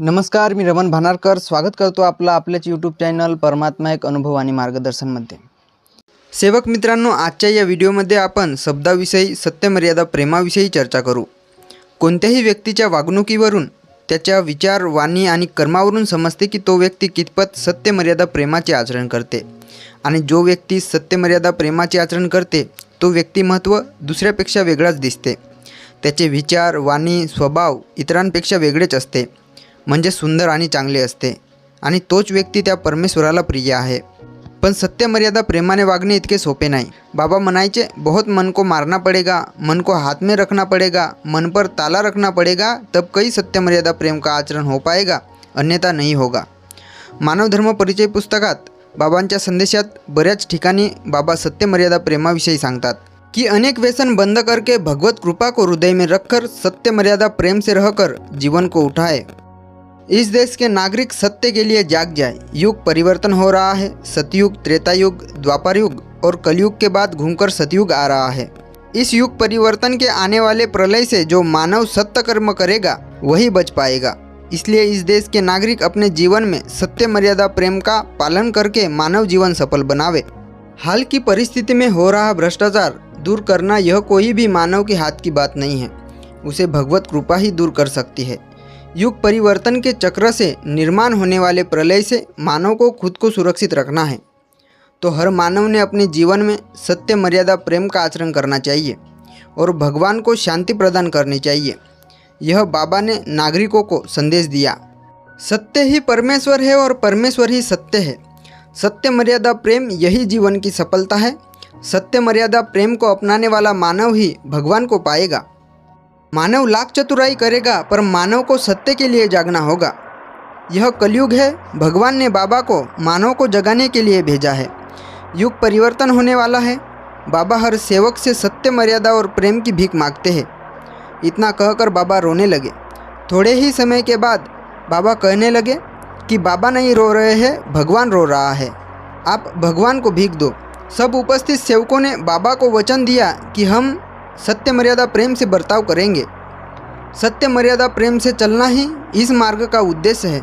नमस्कार मी रमण भानारकर. स्वागत करतो आपलं आपल्याच यूट्यूब चॅनल परमात्मा एक अनुभव आणि मार्गदर्शनमध्ये. सेवक मित्रांनो आजच्या या व्हिडिओमध्ये आपण शब्दाविषयी सत्यमर्यादा प्रेमाविषयी चर्चा करू. कोणत्याही व्यक्तीच्या वागणुकीवरून त्याच्या विचार वाणी आणि कर्मावरून समजते की तो व्यक्ती कितपत सत्यमर्यादा प्रेमाचे आचरण करते. आणि जो व्यक्ती सत्यमर्यादा प्रेमाचे आचरण करते तो व्यक्तिमत्व दुसऱ्यापेक्षा वेगळाच दिसते. त्याचे विचार वाणी स्वभाव इतरांपेक्षा वेगळेच असते. म्हणजे सुंदर आणि चांगले असते. आणि तोच व्यक्ती त्या परमेश्वराला प्रिय आहे. पण सत्यमर्यादा प्रेमाने वागणे इतके सोपे नाही. बाबा म्हणायचे बहुत मन को मारना पड़ेगा मन को हाथ में रखना पड़ेगा मन पर ताला रखना पड़ेगा तब कई सत्यमर्यादा प्रेम का आचरण हो पाएगा अन्यथा नहीं होगा. मानव धर्म परिचय पुस्तकात बाबांच्या संदेशात बऱ्याच ठिकाणी बाबा सत्यमर्यादा प्रेमाविषयी सांगतात कि अनेक व्यसन बंद करके भगवत कृपा को हृदय में रखकर सत्य मर्यादा प्रेम से रहकर जीवन को उठाए. इस देश के नागरिक सत्य के लिए जाग जाए। युग परिवर्तन हो रहा है, सतयुग त्रेता युग द्वापर युग और कलयुग के बाद घूमकर सतयुग आ रहा है। इस युग परिवर्तन के आने वाले प्रलय से जो मानव सत्य कर्म करेगा, वही बच पाएगा। इसलिए इस देश के नागरिक अपने जीवन में सत्य मर्यादा प्रेम का पालन करके मानव जीवन सफल बनावे। हाल की परिस्थिति में हो रहा भ्रष्टाचार दूर करना यह कोई भी मानव के हाथ की बात नहीं है। उसे भगवत कृपा ही दूर कर सकती है। युग परिवर्तन के चक्र से निर्माण होने वाले प्रलय से मानव को खुद को सुरक्षित रखना है। तो हर मानव ने अपने जीवन में सत्य मर्यादा प्रेम का आचरण करना चाहिए और भगवान को शांति प्रदान करनी चाहिए। यह बाबा ने नागरिकों को संदेश दिया। सत्य ही परमेश्वर है और परमेश्वर ही सत्य है। सत्य मर्यादा प्रेम यही जीवन की सफलता है। सत्य मर्यादा प्रेम को अपनाने वाला मानव ही भगवान को पाएगा। मानव लाख चतुराई करेगा, पर मानव को सत्य के लिए जागना होगा। यह कलयुग है, भगवान ने बाबा को मानव को जगाने के लिए भेजा है। युग परिवर्तन होने वाला है। बाबा हर सेवक से सत्य मर्यादा और प्रेम की भीख मांगते हैं। इतना कहकर बाबा रोने लगे। थोड़े ही समय के बाद बाबा कहने लगे कि बाबा नहीं रो रहे हैं, भगवान रो रहा है। आप भगवान को भीख दो। सब उपस्थित सेवकों ने बाबा को वचन दिया कि हम सत्य मर्यादा प्रेम से बर्ताव करेंगे। सत्य मर्यादा प्रेम से चलना ही इस मार्ग का उद्देश है।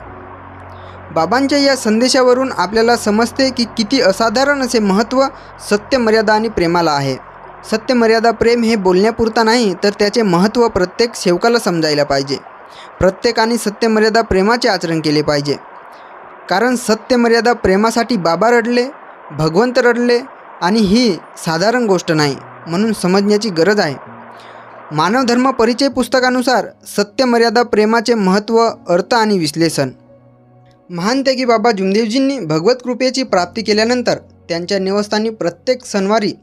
बाबांच्या या संदेशावरून आपल्याला समजते की किती असाधारण असे महत्त्व सत्य मर्यादा आणि प्रेमाला आहे. सत्य मर्यादा प्रेम हे बोलण्यापुरता नाही तर त्याचे महत्त्व प्रत्येक सेवकाला समजायला पाहिजे. प्रत्येकाने सत्यमर्यादा प्रेमाचे आचरण केले पाहिजे. कारण सत्यमर्यादा प्रेमासाठी बाबा रडले भगवंत रडले आणि ही साधारण गोष्ट नाही. म्हणून समजण्याची गरज आहे. मानवधर्म परिचय पुस्तकानुसार सत्य मर्यादा प्रेमाचे महत्त्व अर्थ आणि विश्लेषण. महान त्यागी बाबा जुमदेवजींनी भगवत कृपेची प्राप्ती केल्यानंतर त्यांच्या निवासस्थानी प्रत्येक सणवारी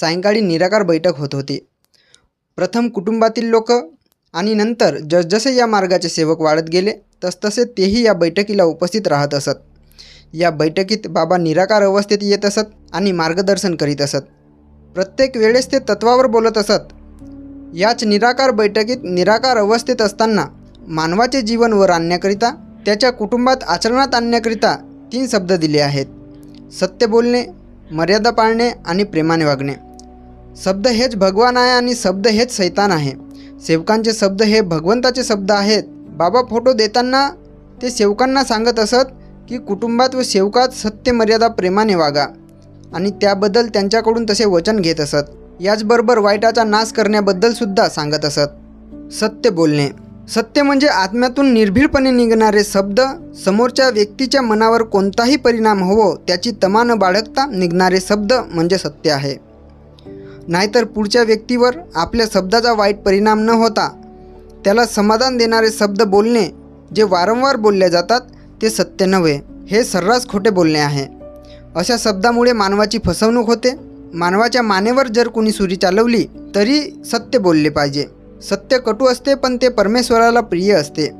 सायंकाळी निराकार बैठक होत होती. प्रथम कुटुंबातील लोक आणि नंतर जसजसे या मार्गाचे सेवक वाढत गेले तसतसे तेही या बैठकीला उपस्थित राहत असत. या बैठकीत बाबा निराकार अवस्थेत येत असत आणि मार्गदर्शन करीत असत. प्रत्येक वेळेस ते तत्वावर बोलत असत. याच निराकार बैठकीत निराकार अवस्थेत असताना मानवाचे जीवन वर आणण्याकरिता त्याच्या कुटुंबात आचरणात आणण्याकरिता तीन शब्द दिले आहेत. सत्य बोलणे मर्यादा पाळणे आणि प्रेमाने वागणे. शब्द हेच भगवान आहे आणि शब्द हेच सैतान आहे. सेवकांचे शब्द हे भगवंताचे शब्द आहेत. बाबा फोटो देताना ते सेवकांना सांगत असत की कुटुंबात व सेवकात सत्य मर्यादा प्रेमाने वागा. आणि त्याबद्दल त्यांच्याकडून तसे वचन घेत असत. याचबरोबर वाईटाचा नाश करण्याबद्दल सुद्धा सांगत असत. सत्य बोलणे. सत्य म्हणजे आत्म्यातून निर्भीडपणे निघणारे शब्द समोरच्या व्यक्तीच्या मनावर कोणताही परिणाम होवो त्याची तमा न बाळगता निघणारे शब्द म्हणजे सत्य आहे. नाहीतर पुढच्या व्यक्तीवर आपल्या शब्दाचा वाईट परिणाम न होता त्याला समाधान देणारे शब्द बोलणे जे वारंवार बोलले जातात ते सत्य नव्हे. हे सर्रास खोटे बोलणे आहे. अशा शब्दामुळे मानवाची फसवणूक होते. मानवाच्या मानेवर जर कोणी सुरी चालवली तरी सत्य बोलले पाहिजे. सत्य कटू असते पण ते परमेश्वराला प्रिय असते.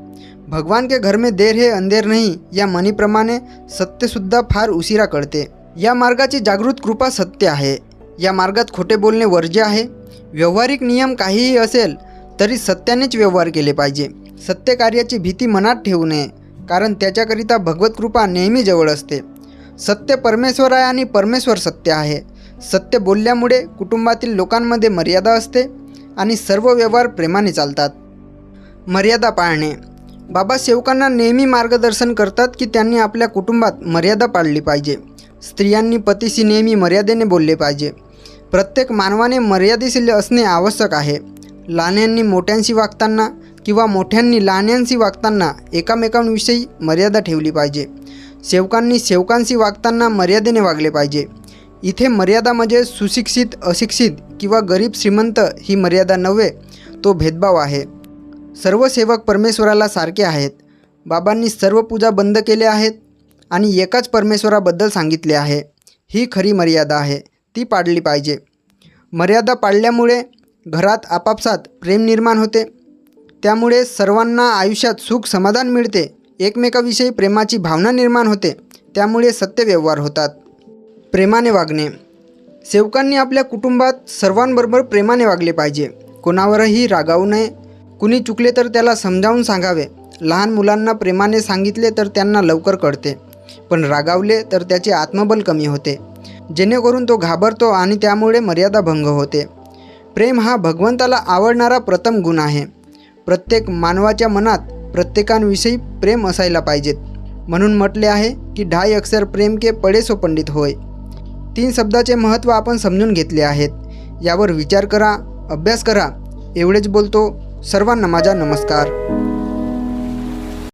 भगवान के घर में देर हे अंधेर नाही या म्हणीप्रमाणे सत्यसुद्धा फार उशिरा कळते. या मार्गाची जागृत कृपा सत्य आहे. या मार्गात खोटे बोलणे वर्ज्य आहे. व्यवहारिक नियम काहीही असेल तरी सत्यानेच व्यवहार केले पाहिजे. सत्य कार्याची भीती मनात ठेवू नये कारण त्याच्याकरिता भगवत कृपा नेहमी जवळ असते. सत्य परमेश्वर आहे आणि परमेश्वर सत्य आहे. सत्य बोलल्यामुळे कुटुंबातील लोकांमध्ये मर्यादा असते आणि सर्व व्यवहार प्रेमाने चालतात. मर्यादा पाळणे. बाबा सेवकांना नेहमी मार्गदर्शन करतात की त्यांनी आपल्या कुटुंबात मर्यादा पाळली पाहिजे. स्त्रियांनी पतीशी नेहमी मर्यादेने बोलले पाहिजे. प्रत्येक मानवाने मर्यादेशील असणे आवश्यक आहे. लहान्यांनी मोठ्यांशी वागताना किंवा मोठ्यांनी लहान्यांशी वागताना एकामेकांविषयी मर्यादा ठेवली पाहिजे. सेवकांनी सेवकांशी वागताना मर्यादेने वागले पाहिजे. इथे मर्यादा म्हणजे सुशिक्षित अशिक्षित किंवा गरीब श्रीमंत ही मर्यादा नव्हे तो भेदभाव आहे. सर्व सेवक परमेश्वराला सारखे आहेत. बाबांनी सर्व पूजा बंद केल्या आहेत आणि एकाच परमेश्वराबद्दल सांगितले आहे. ही खरी मर्यादा आहे. ती पाळली पाहिजे. मर्यादा पाळल्यामुळे घरात आपापसात प्रेम निर्माण होते. त्यामुळे सर्वांना आयुष्यात सुख समाधान मिळते. एकमेकाविषयी प्रेमाची भावना निर्माण होते त्यामुळे सत्यव्यवहार होतात. प्रेमाने वागणे. सेवकांनी आपल्या कुटुंबात सर्वांबरोबर प्रेमाने वागले पाहिजे. कोणावरही रागावू नये. कुणी चुकले तर त्याला समजावून सांगावे. लहान मुलांना प्रेमाने सांगितले तर त्यांना लवकर कळते. पण रागावले तर त्याचे आत्मबल कमी होते. जेणेकरून तो घाबरतो आणि त्यामुळे मर्यादा भंग होते. प्रेम हा भगवंताला आवडणारा प्रथम गुण आहे. प्रत्येक मानवाच्या मनात प्रत्येकांविषयी प्रेम असायला पाहिजेत. म्हणून म्हटले आहे की ढाई अक्षर प्रेम के पडे सो पंडित होय. तीन शब्दाचे महत्त्व आपण समजून घेतले आहेत. यावर विचार करा अभ्यास करा. एवढेच बोलतो. सर्वांना माझा नमस्कार.